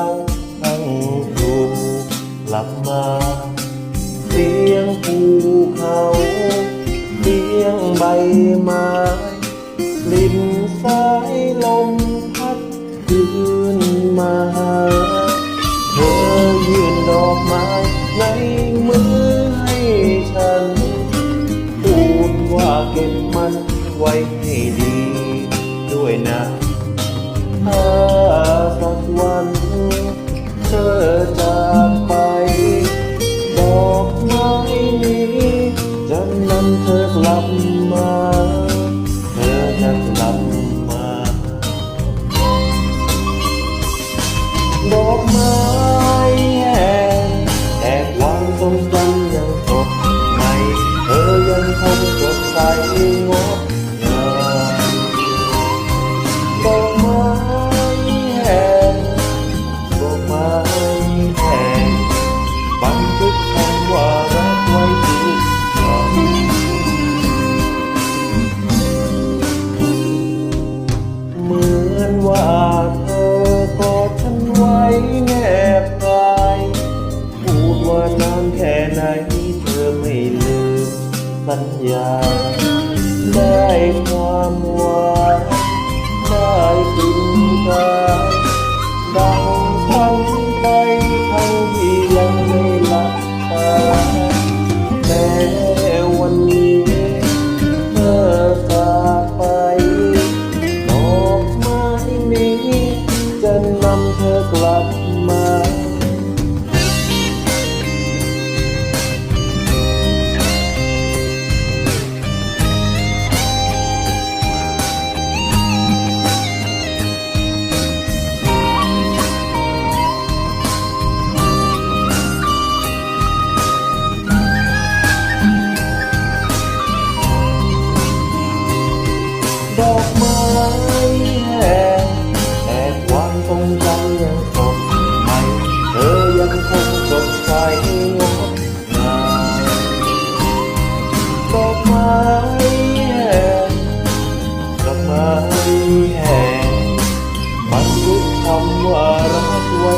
าของเราทั้งอยู่กลับมาเสียงภูเขาเสียงใบไม้กลิ่นสายลมพัดคืนมาเธอยื่นดอกไม้ในมือให้ฉันพูดว่าเก็บมันไว้ให้ดีด้วยนะถ้าสักวัน จากไปดอกไม้นี้จะนำเธอกลับมา เธอจะกลับมา ดอกไม้แห้งแต่ความทรงจำยังสดใหม่เธอยังคงสดใสง สัญญา ได้ความหวานได้ มันคงสดใสงดงามดอกไม้แห้งดอกไม้แห้งบันทึกคำว่ารักไว้